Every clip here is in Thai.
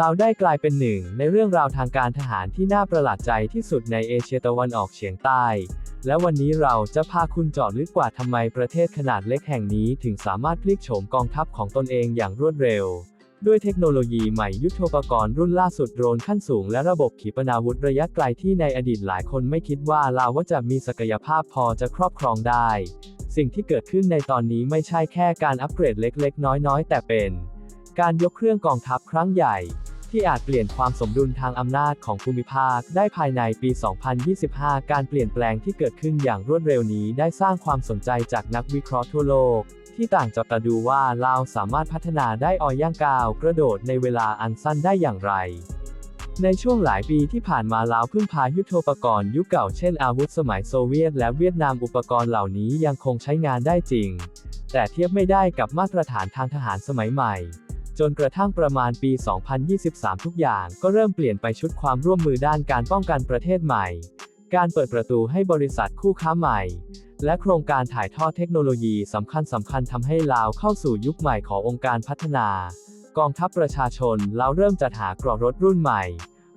ลาวได้กลายเป็นหนึ่งในเรื่องราวทางการทหารที่น่าประหลาดใจที่สุดในเอเชียตะวันออกเฉียงใต้ และวันนี้เราจะพาคุณเจาะลึกกว่าทำไมประเทศขนาดเล็กแห่งนี้ถึงสามารถพลิกโฉมกองทัพของตนเองอย่างรวดเร็ว ด้วยเทคโนโลยีใหม่ยุทโธปกรณ์รุ่นล่าสุดโดรนขั้นสูงและระบบขีปนาวุธระยะไกลที่ในอดีตหลายคนไม่คิดว่าลาวว่าจะมีศักยภาพพอจะครอบครองได้ สิ่งที่เกิดขึ้นในตอนนี้ไม่ใช่แค่การอัปเกรดเล็ก ๆ น้อยๆ แต่เป็นการยกเครื่องกองทัพครั้งใหญ่ ที่อาจเปลี่ยนความสมดุลทางอำนาจของภูมิภาค ได้ภายในปี 2025 การเปลี่ยนแปลงที่เกิดขึ้นอย่างรวดเร็วนี้ได้สร้างความสนใจจากนักวิเคราะห์ทั่วโลก ที่ต่างจับตาดูว่าลาวสามารถพัฒนาได้ออย่างก้าวกระโดดในเวลาอันสั้นได้อย่างไรในช่วงหลายปีที่ผ่านมาลาวพึ่งพายุทโธปกรณ์ยุคเก่าเช่นอาวุธสมัยโซเวียตและเวียดนามอุปกรณ์เหล่านี้ยังคงใช้งานได้จริง แต่เทียบไม่ได้กับมาตรฐานทางทหารสมัยใหม่ จนกระทั่งประมาณปี 2023 ทุกอย่างก็เริ่มเปลี่ยนไปชุดความร่วมมือด้านการป้องกันประเทศใหม่ การเปิดประตูให้บริษัทคู่ค้าใหม่ และโครงการถ่ายทอดเทคโนโลยีสำคัญสำคัญทำให้ลาวเข้าสู่ยุคใหม่ขององค์การพัฒนา กองทัพประชาชนลาวเริ่มจัดหากราะรถรุ่นใหม่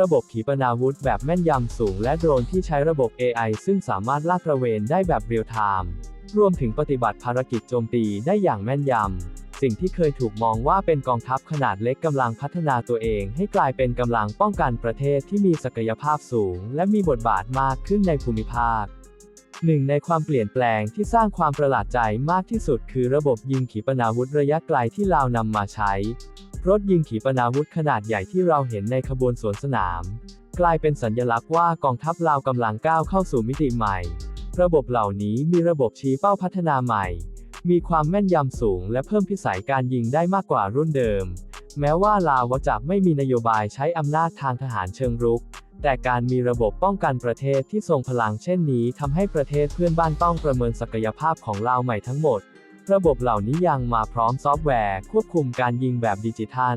ระบบขีปนาวุธแบบแม่นยำสูงและโดรนที่ใช้ระบบ AI ซึ่งสามารถลาดตระเวนได้แบบเรียลไทม์รวมถึงปฏิบัติภารกิจโจมตีได้อย่างแม่นยำ สิ่งที่เคยถูกมองว่าเป็นกองทัพขนาดเล็กกำลังพัฒนาตัวเองให้กลายเป็นกำลังป้องกันประเทศที่มีศักยภาพสูง และมีบทบาทมากขึ้นในภูมิภาคหนึ่งในความเปลี่ยนแปลงที่สร้างความประหลาดใจมากที่สุดคือระบบยิงขีปนาวุธระยะไกลที่ลาวนำมาใช้ รถยิงขีปนาวุธขนาดใหญ่ที่เราเห็นในขบวนสวนสนาม กลายเป็นสัญลักษณ์ว่ากองทัพลาวกำลังก้าวเข้าสู่มิติใหม่ ระบบเหล่านี้มีระบบชี้เป้าพัฒนาใหม่ มีความแม่นยำสูงและเพิ่มพิสัยการยิงได้มากกว่ารุ่นเดิม แม้ว่าลาวจะไม่มีนโยบายใช้อำนาจทางทหารเชิงรุก แต่การมีระบบป้องกันประเทศที่ทรงพลังเช่นนี้ทำให้ประเทศเพื่อนบ้านต้องประเมินศักยภาพของลาวใหม่ทั้งหมด ระบบเหล่านี้ยังมาพร้อมซอฟต์แวร์ควบคุมการยิงแบบดิจิทัล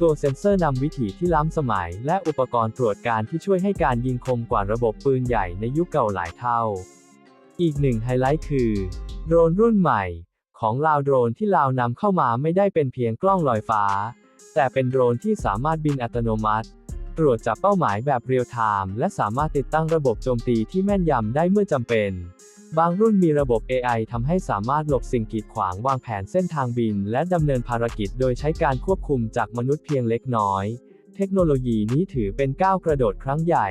ตัวเซ็นเซอร์นำวิถีที่ล้ำสมัย และอุปกรณ์ตรวจการที่ช่วยให้การยิงคมกว่าระบบปืนใหญ่ในยุคเก่าหลายเท่า อีกหนึ่งไฮไลท์คือ โดรนรุ่นใหม่ ของลาวโดรนที่ลาวนำเข้ามาไม่ได้เป็นเพียงกล้องลอยฟ้า แต่เป็นโดรนที่สามารถบินอัตโนมัติ ตรวจจับเป้าหมายแบบเรียลไทม์และสามารถติดตั้งระบบโจมตีที่แม่นยำได้เมื่อจำเป็น บางรุ่นมีระบบ AI ทำให้สามารถหลบสิ่งกีดขวางวางแผนเส้นทางบิน และดำเนินภารกิจโดยใช้การควบคุมจากมนุษย์เพียงเล็กน้อย เทคโนโลยีนี้ถือเป็นก้าวกระโดดครั้งใหญ่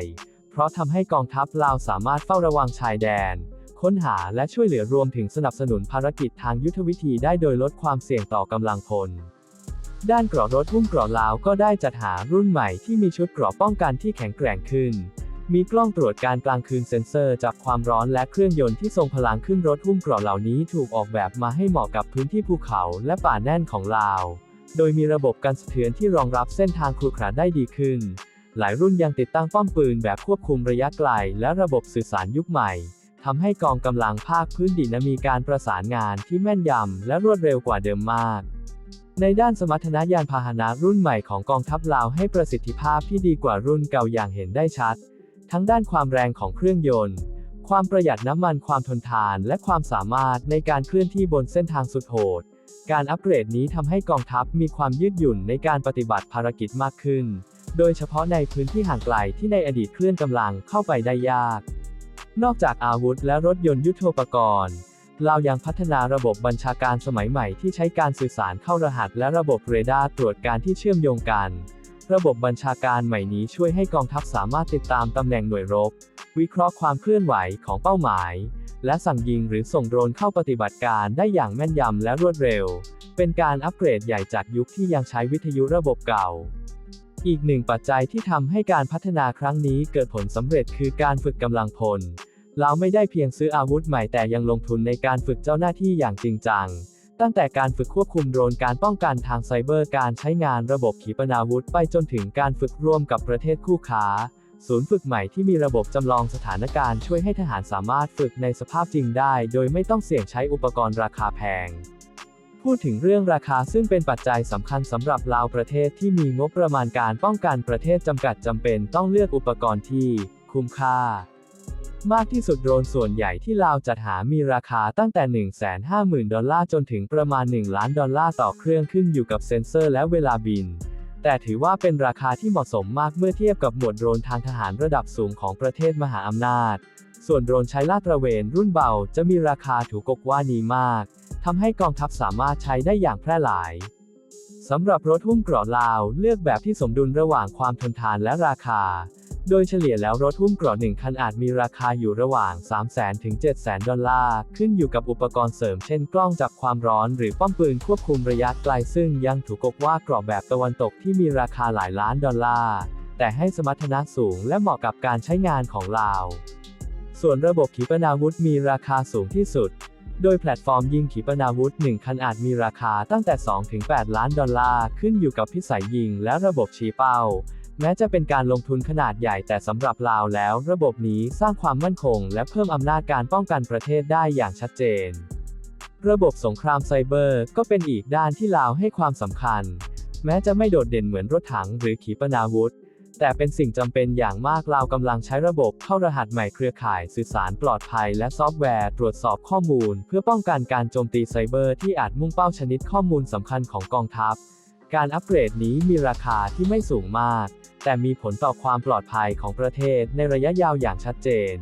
เพราะทำให้กองทัพลาวสามารถเฝ้าระวังชายแดน ค้นหาและช่วยเหลือรวมถึงสนับสนุนภารกิจทางยุทธวิธีได้โดยลดความเสี่ยงต่อกำลังพล ด้านเกราะรถหุ้มเกราะลาวก็ได้จัดหารุ่นใหม่ที่มีชุดเกราะป้องกันที่แข็งแกร่งขึ้น มีกล้องตรวจการกลางคืนเซ็นเซอร์จับความร้อนและเครื่องยนต์ที่ทรงพลังขึ้นรถหุ้มเกราะเหล่านี้ถูกออกแบบมาให้เหมาะกับพื้นที่ภูเขาและป่าแน่นของลาว โดยมีระบบการสะเทือนที่รองรับเส้นทางครุขระได้ดีขึ้น หลายรุ่นยังติดตั้งป้อมปืนแบบควบคุมระยะไกล และระบบสื่อสารยุคใหม่ ทำให้กองกำลังภาคพื้นดินมีการประสานงานที่แม่นยำและรวดเร็วกว่าเดิมมาก ในด้านสมรรถนะยานพาหนะรุ่นใหม่ของกองทัพลาวให้ประสิทธิภาพที่ดีกว่ารุ่นเก่าอย่างเห็นได้ชัด ทั้งด้านความแรงของเครื่องยนต์ ความประหยัดน้ำมันความทนทาน และความสามารถในการเคลื่อนที่บนเส้นทางสุดโหด การอัปเกรดนี้ทำให้กองทัพมีความยืดหยุ่นในการปฏิบัติภารกิจมากขึ้น โดยเฉพาะในพื้นที่ห่างไกลที่ในอดีตเคลื่อนกำลังเข้าไปได้ยาก นอกจากอาวุธและรถยนต์ยุทโธปกรณ์ลาวยังพัฒนาระบบบัญชาการสมัยใหม่ที่ใช้การสื่อสารเข้ารหัส และระบบเรดาร์ตรวจการที่เชื่อมโยงกัน ระบบบัญชาการใหม่นี้ช่วยให้กองทัพสามารถติดตามตำแหน่งหน่วยรบ วิเคราะห์ความเคลื่อนไหวของเป้าหมาย และสั่งยิงหรือส่งโดรนเข้าปฏิบัติการได้อย่างแม่นยำและรวดเร็ว เป็นการอัปเกรดใหญ่จากยุคที่ยังใช้วิทยุระบบเก่า อีกหนึ่งปัจจัยที่ทำให้การพัฒนาครั้งนี้เกิดผลสำเร็จคือการฝึกกำลังพลเราไม่ได้เพียงซื้ออาวุธใหม่แต่ยังลงทุนในการฝึกเจ้าหน้าที่อย่างจริงจัง ตั้งแต่การฝึกควบคุมโดรนการป้องกันทางไซเบอร์การใช้งานระบบขีปนาวุธไปจนถึงการฝึกร่วมกับประเทศคู่ค้า ศูนย์ฝึกใหม่ที่มีระบบจำลองสถานการณ์ช่วยให้ทหารสามารถฝึกในสภาพจริงได้ โดยไม่ต้องเสี่ยงใช้อุปกรณ์ราคาแพง พูดถึงเรื่องราคาซึ่งเป็นปัจจัยสำคัญสำหรับลาวประเทศที่มีงบประมาณการป้องกันประเทศจำกัดจำเป็นต้องเลือกอุปกรณ์ที่ คุ้มค่า มากที่สุดโดรนส่วนใหญ่ที่ลาวจัดหามีราคาตั้งแต่ 150,000 ดอลลาร์จนถึงประมาณ 1 ล้านดอลลาร์ต่อเครื่องขึ้นอยู่กับเซ็นเซอร์และเวลาบิน แต่ถือว่าเป็นราคาที่เหมาะสมมากเมื่อเทียบกับหมวดโดรนทางทหารระดับสูงของประเทศมหาอำนาจ ส่วนโดรนใช้ลาดตระเวนรุ่นเบาจะมีราคาถูกกว่านี้มาก ทำให้กองทัพสามารถใช้ได้อย่างแพร่หลายสำหรับรถหุ้มเกราะลาวเลือกแบบที่สมดุลระหว่างความทนทานและราคา โดยเฉลี่ยแล้วรถหุ้มเกราะหนึ่งคันอาจมีราคาอยู่ระหว่าง 300,000 ถึง 700,000 ดอลลาร์ ขึ้นอยู่กับอุปกรณ์เสริมเช่นกล้องจับความร้อนหรือป้อมปืนควบคุมระยะไกลซึ่งยังถูกกว่าเกราะแบบตะวันตกที่มีราคาหลายล้านดอลลาร์ แต่ให้สมรรถนะสูงและเหมาะกับการใช้งานของลาว ส่วนระบบขีปนาวุธมีราคาสูงที่สุด โดยแพลตฟอร์มยิงขีปนาวุธ 1 คันอาจมีราคาตั้งแต่ 2-8 ล้านดอลลาร์ ขึ้นอยู่กับพิสัยยิงและระบบชี้เป้า แม้จะเป็นการลงทุนขนาดใหญ่แต่สำหรับลาวแล้ว ระบบนี้สร้างความมั่นคง และเพิ่มอำนาจการป้องกันประเทศได้อย่างชัดเจน ระบบสงครามไซเบอร์ก็เป็นอีกด้านที่ลาวให้ความสำคัญ แม้จะไม่โดดเด่นเหมือนรถถังหรือขีปนาวุธ แต่เป็นสิ่งจำเป็นอย่างมากลากำลังใช้ระบบเข้ารหัสใหม่เครือข่ายสื่อสารปลอดภัยและซอฟต์แวร์ตรวจสอบข้อมูล เพื่อป้องกันการโจมตีไซเบอร์ที่อาจมุ่งเป้าชนิดข้อมูลสำคัญของกองทัพ การอัปเกรดนี้มีราคาที่ไม่สูงมาก แต่มีผลต่อความปลอดภัยของประเทศในระยะยาวอย่างชัดเจน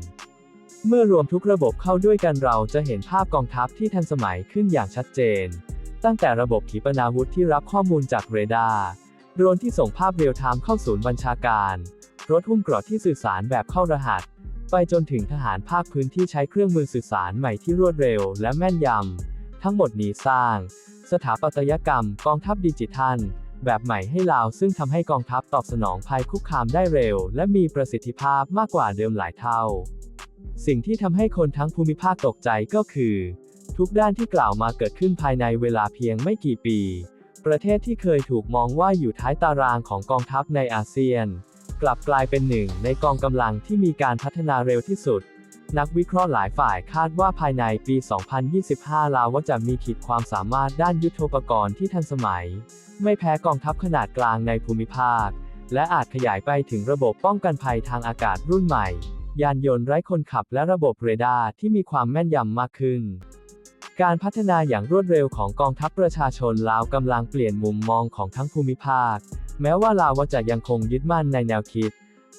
เมื่อรวมทุกระบบเข้าด้วยกันเราจะเห็นภาพกองทัพที่ทันสมัยขึ้นอย่างชัดเจน ตั้งแต่ระบบขีปนาวุธที่รับข้อมูลจากเรดาร์ โดรนที่ส่งภาพเรียลไทม์เข้าศูนย์บัญชาการ รถหุ้มเกราะที่สื่อสารแบบเข้ารหัส ไปจนถึงทหารภาคพื้นที่ใช้เครื่องมือสื่อสารใหม่ที่รวดเร็วและแม่นยำ ทั้งหมดนี้สร้าง สถาปัตยกรรมกองทัพดิจิทัล แบบใหม่ให้ลาวซึ่งทำให้กองทัพตอบสนองภัยคุกคามได้เร็ว และมีประสิทธิภาพมากกว่าเดิมหลายเท่า สิ่งที่ทำให้คนทั้งภูมิภาคตกใจก็คือ ทุกด้านที่กล่าวมาเกิดขึ้นภายในเวลาเพียงไม่กี่ปี ประเทศที่เคยถูกมองว่าอยู่ท้ายตารางของกองทัพในอาเซียน กลับกลายเป็นหนึ่งในกองกำลังที่มีการพัฒนาเร็วที่สุด นักวิเคราะห์หลายฝ่ายคาดว่าภายในปี 2025 ลาวจะมีขีดความสามารถด้านยุทโธปกรณ์ที่ทันสมัย ไม่แพ้กองทัพขนาดกลางในภูมิภาค และอาจขยายไปถึงระบบป้องกันภัยทางอากาศรุ่นใหม่ ยานยนต์ไร้คนขับและระบบเรดาร์ที่มีความแม่นยำมากขึ้น การพัฒนาอย่างรวดเร็วของกองทัพประชาชนลาวกำลังเปลี่ยนมุมมองของทั้งภูมิภาค แม้ว่าลาวจะยังคงยึดมั่นในแนวคิด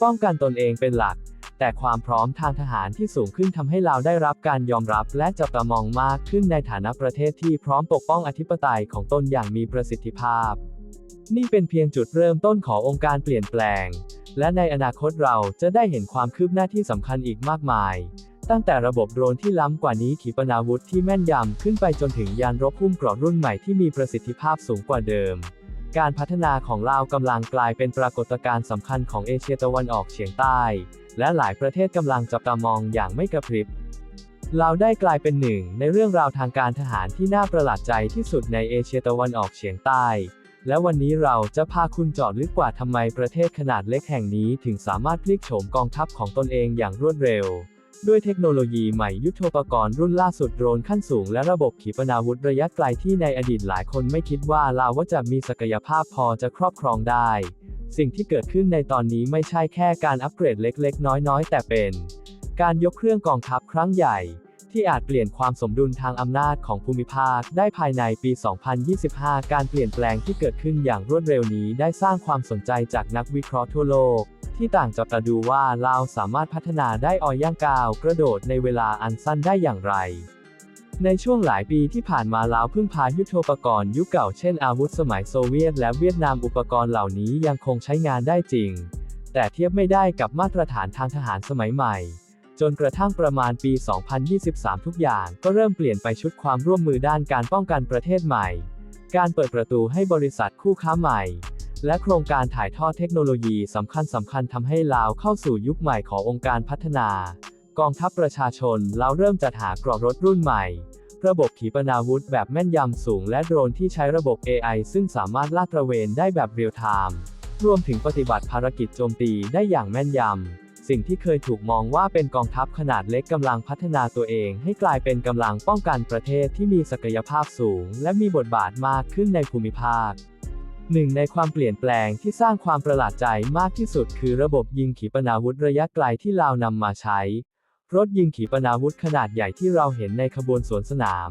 ป้องกันตนเองเป็นหลัก แต่ความพร้อมทางทหารที่สูงขึ้นทำให้ลาวได้รับการยอมรับและจับตามองมากขึ้นในฐานะประเทศที่พร้อมปกป้องอธิปไตยของตนอย่างมีประสิทธิภาพ นี่เป็นเพียงจุดเริ่มต้นขององค์การเปลี่ยนแปลง และในอนาคตเราจะได้เห็นความคืบหน้าที่สำคัญอีกมากมาย ตั้งแต่ระบบโดรนที่ล้ำกว่านี้ขีปนาวุธที่แม่นยำขึ้นไปจนถึงยานรบหุ้มเกราะรุ่นใหม่ที่มีประสิทธิภาพสูงกว่าเดิม การพัฒนาของลาวกำลังกลายเป็นปรากฏการณ์สำคัญของเอเชียตะวันออกเฉียงใต้ และหลายประเทศกำลังจับตามองอย่างไม่กระพริบลาวได้กลายเป็นหนึ่งในเรื่องราวทางการทหารที่น่าประหลาดใจที่สุดในเอเชียตะวันออกเฉียงใต้ และวันนี้เราจะพาคุณเจาะลึกกว่าทำไมประเทศขนาดเล็กแห่งนี้ถึงสามารถพลิกโฉมกองทัพของตนเองอย่างรวดเร็ว ด้วยเทคโนโลยีใหม่ยุทโธปกรณ์รุ่นล่าสุดโดรนขั้นสูงและระบบขีปนาวุธระยะไกลที่ในอดีตหลายคนไม่คิดว่าลาวจะมีศักยภาพพอจะครอบครองได้ สิ่งที่เกิดขึ้นในตอนนี้ไม่ใช่แค่การอัปเกรดเล็กๆ น้อยๆ แต่เป็น การยกเครื่องกองทัพครั้งใหญ่ ที่อาจเปลี่ยนความสมดุลทางอำนาจของภูมิภาค ได้ภายในปี 2025 การเปลี่ยนแปลงที่เกิดขึ้นอย่างรวดเร็วนี้ได้สร้างความสนใจจากนักวิเคราะห์ทั่วโลก ที่ต่างจับตาดูว่าลาวสามารถพัฒนาได้ออย่างก้าวกระโดดในเวลาอันสั้นได้อย่างไร ในช่วงหลายปีที่ผ่านมาลาวพึ่งพายุทโธปกรณ์ยุคเก่าเช่นอาวุธสมัยโซเวียตและเวียดนามอุปกรณ์เหล่านี้ยังคงใช้งานได้จริง แต่เทียบไม่ได้กับมาตรฐานทางทหารสมัยใหม่ จนกระทั่งประมาณปี 2023 ทุกอย่างก็เริ่มเปลี่ยนไปชุดความร่วมมือด้านการป้องกันประเทศใหม่ การเปิดประตูให้บริษัทคู่ค้าใหม่ และโครงการถ่ายทอดเทคโนโลยีสำคัญสำคัญทำให้ลาวเข้าสู่ยุคใหม่ขององค์การพัฒนา กองทัพประชาชนลาวเริ่มจัดหาเกราะรถรุ่นใหม่ ระบบขีปนาวุธแบบแม่นยำสูงและโดรนที่ใช้ระบบ AI ซึ่งสามารถลาดตระเวนได้แบบเรียลไทม์รวมถึงปฏิบัติภารกิจโจมตีได้อย่างแม่นยำ สิ่งที่เคยถูกมองว่าเป็นกองทัพขนาดเล็กกำลังพัฒนาตัวเอง ให้กลายเป็นกำลังป้องกันประเทศที่มีศักยภาพสูง และมีบทบาทมากขึ้นในภูมิภาค หนึ่งในความเปลี่ยนแปลงที่สร้างความประหลาดใจมากที่สุดคือระบบยิงขีปนาวุธระยะไกลที่ลาวนำมาใช้ รถยิงขีปนาวุธขนาดใหญ่ที่เราเห็นในขบวนสวนสนาม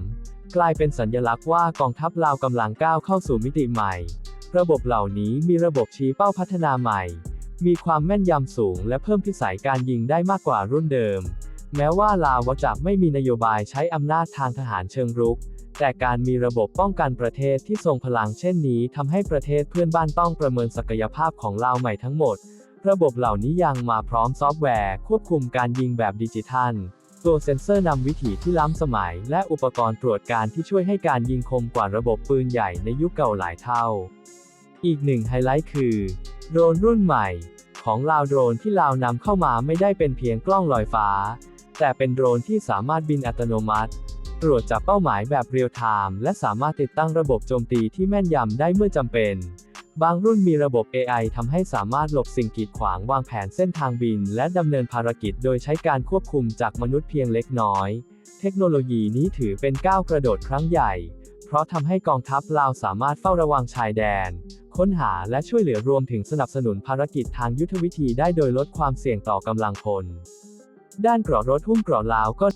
กลายเป็นสัญลักษณ์ว่ากองทัพลาวกำลังก้าวเข้าสู่มิติใหม่ ระบบเหล่านี้มีระบบชี้เป้าพัฒนาใหม่ มีความแม่นยำสูงและเพิ่มพิสัยการยิงได้มากกว่ารุ่นเดิม แม้ว่าลาวจะไม่มีนโยบายใช้อำนาจทางทหารเชิงรุก แต่การมีระบบป้องกันประเทศที่ทรงพลังเช่นนี้ทำให้ประเทศเพื่อนบ้านต้องประเมินศักยภาพของลาวใหม่ทั้งหมด ระบบเหล่านี้ยังมาพร้อมซอฟต์แวร์ ควบคุมการยิงแบบดิจิทัล ตัวเซ็นเซอร์นำวิถีที่ล้ำสมัย และอุปกรณ์ตรวจการที่ช่วยให้การยิงคมกว่าระบบปืนใหญ่ในยุคเก่าหลายเท่า อีกหนึ่งไฮไลท์คือโดรนรุ่นใหม่ ของลาวโดรนที่ลาวนำเข้ามาไม่ได้เป็นเพียงกล้องลอยฟ้า แต่เป็นโดรนที่สามารถบินอัตโนมัติ ตรวจจับเป้าหมายแบบเรียลไทม์และสามารถติดตั้งระบบโจมตีที่แม่นยำได้เมื่อจำเป็น บางรุ่นมีระบบ AI ทำให้สามารถหลบสิ่งกีดขวางวางแผนเส้นทางบิน และดำเนินภารกิจโดยใช้การควบคุมจากมนุษย์เพียงเล็กน้อย เทคโนโลยีนี้ถือเป็นก้าวกระโดดครั้งใหญ่ เพราะทำให้กองทัพลาวสามารถเฝ้าระวังชายแดน ค้นหาและช่วยเหลือรวมถึงสนับสนุนภารกิจทางยุทธวิธีได้โดยลดความเสี่ยงต่อกำลังพล ด้านเกราะรถหุ้มเกราะลาวก็